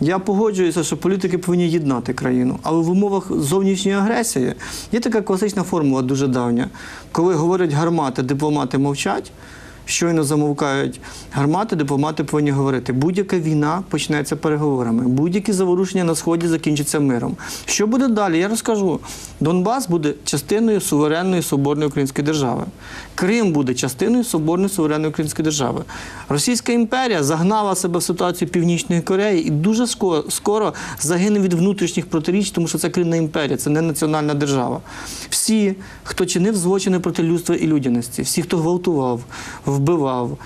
Я погоджуюся, що політики повинні єднати країну, але в умовах зовнішньої агресії є така класична формула дуже давня. Коли говорять гармати, дипломати мовчать. Щойно замовкають гармати, дипломати повинні говорити. Будь-яка війна почнеться переговорами, будь-які заворушення на сході закінчаться миром. Що буде далі? Я розкажу. Донбас буде частиною суверенної соборної української держави. Крим буде частиною соборної суверенної української держави. Російська імперія загнала себе в ситуацію Північної Кореї і дуже скоро, загине від внутрішніх протиріч, тому що це країна імперія, це не національна держава. Всі, хто чинив злочини проти людства і людяності, всі, хто гвалтував, вбивав,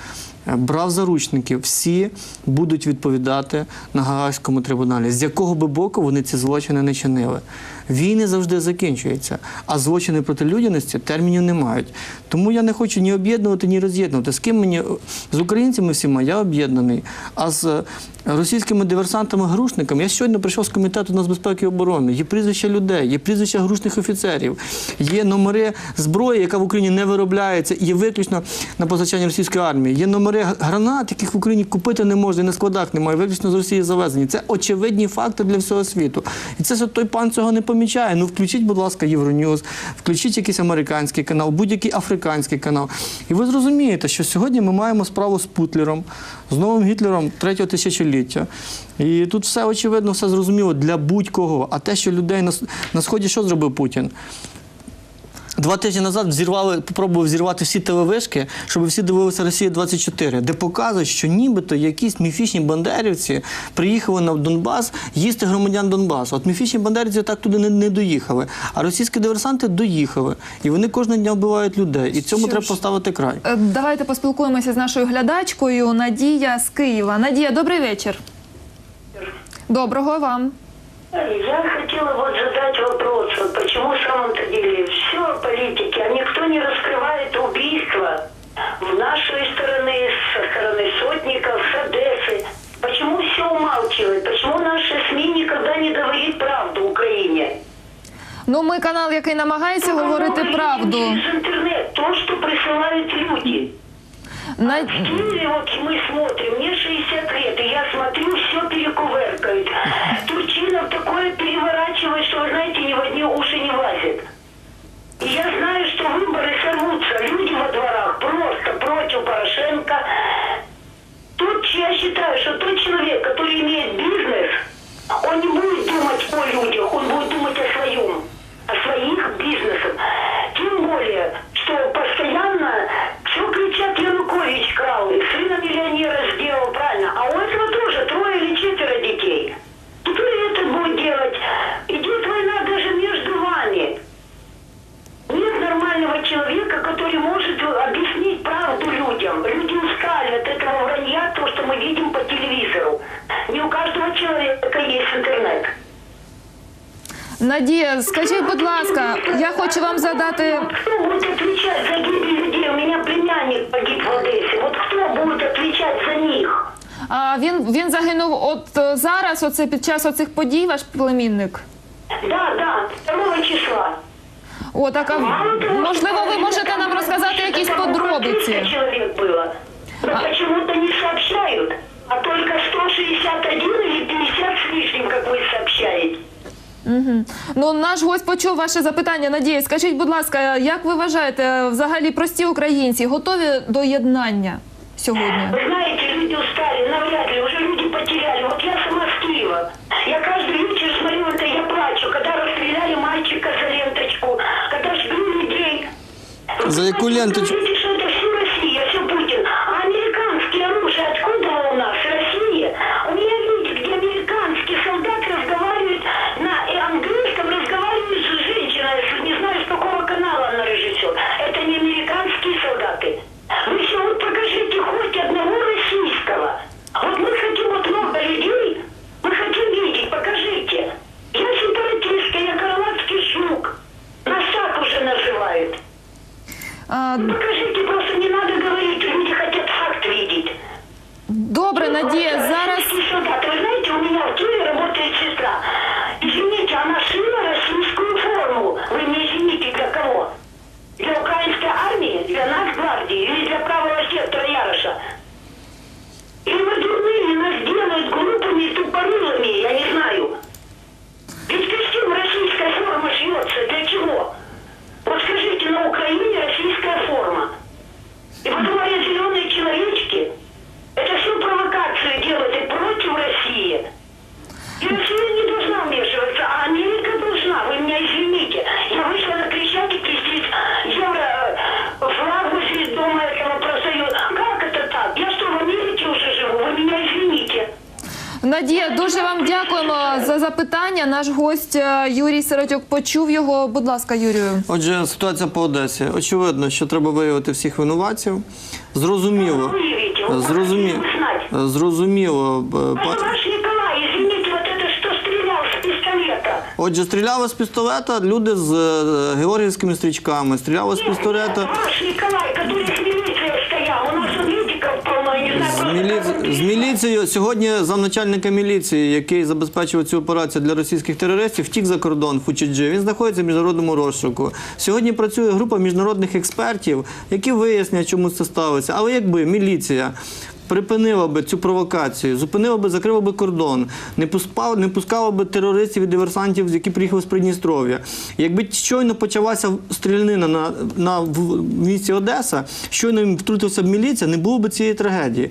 е, брав заручників, всі будуть відповідати на гагарському трибуналі, з якого би боку вони ці злочини не чинили. Війни завжди закінчуються, а злочини проти людяності термінів не мають. Тому я не хочу ні об'єднувати, ні роз'єднувати. З ким мені з українцями всіма я об'єднаний, а з е, російськими диверсантами-грушниками я щойно прийшов з комітету нацбезпеки і оборони. Є прізвища людей, є прізвища грушних офіцерів, є номери зброї, яка в Україні не виробляється, і є виключно на постачання російської армії. Є номери гранат, яких в Україні купити не можна, і на складах немає, виключно з Росії завезені. Це очевидні факти для всього світу. І це той пан цього не помічає. Ну включіть, будь ласка, Євроньюз, включіть якийсь американський канал, будь-який африканський канал. І ви зрозумієте, що сьогодні ми маємо справу з Путлером, з новим Гітлером третього тисячоліття. І тут все очевидно, все зрозуміло для будь-кого. А те, що людей на, на сході, що зробив Путін? Два тижні назад взірвали, попробував зірвати всі телевишки, щоб всі дивилися Росія 24, де показують, що нібито якісь міфічні бандерівці приїхали на Донбас їсти громадян Донбасу. От міфічні бандерівці так туди не, не доїхали. А російські диверсанти доїхали. І вони кожного дня вбивають людей. І цьому Що треба ж. поставити край. Е, Давайте поспілкуємося з нашою глядачкою Надія з Києва. Надія, добрий вечір. Доброго вам. Я хотела вот задать вопрос, вот почему в самом-то деле все о политике, а никто не раскрывает убийства в нашей стороны, со стороны сотников, с Одессы. Почему все умалчивает? Почему наши СМИ никогда не говорит правду Украине? Ну, ми канал, який намагається говорити Мы правду. видим Через интернет то, что присылают люди. На... Киеве вот мы смотрим, мне 60 лет, и я смотрю, все перекувыркают. Турчинов такое переворачивает, что, знаете, ни в одни уши не влазит. И я знаю, что выборы сорвутся, люди во дворах просто против Порошенко. Тут я считаю, что тот человек, который имеет бизнес, он не будет думать о людях, он будет думать Надія, скажіть, будь ласка, я хочу вам задати. Кто будет отвечать за гибель людей? У меня племянник погиб в Одессе. Вот кто будет отвечать за них? А він, він загинув от е, зараз, оце під час оцих подій, ваш племінник. Да, да, 2 числа. О, так а можливо, ви можете нам розказати якісь подробиці. 300 человек было. Но А- почему-то не сообщают. А только 161 или 50 с лишним, как вы сообщаете. Угу. Ну, наш гость почув ваше запитання. Надія, скажіть, будь ласка, як ви вважаєте, взагалі прості українці готові до єднання сьогодні? Вы знаете, люди устали, навряд ли, уже люди потеряли. Вот я сама с Киева. Я каждый вечер смотрю это, я плачу, когда расстреляли мальчика за ленточку, когда жгли людей. За яку Вы ленточку? Надія, зараз. Солдат, вы знаете, у меня в Киеве работает сестра. Надія, дуже вам дякуємо за запитання. Наш гость е, Юрій Сиротюк почув його. Будь ласка, Юрію. Отже, ситуація по Одесі. Очевидно, що треба виявити всіх винуватців. Зрозуміло, зрозуміло, зрозуміло. е? Отже, стріляли з пістолета люди з е, георгіївськими стрічками, стріляли з пістолета. Знаю, З, міліцією сьогодні замначальника міліції, який забезпечував цю операцію для російських терористів, втік за кордон Фучиджи. Він знаходиться в міжнародному розшуку. Сьогодні працює група міжнародних експертів, які вияснять, чому це сталося. Але якби міліція. Припинила би цю провокацію, зупинила би, закрила би кордон, не пускала, не пускала би терористів і диверсантів, які приїхали з Придністров'я. Якби щойно почалася стрільнина на, на в місті Одеса, щойно втрутилася б міліція, не було б цієї трагедії.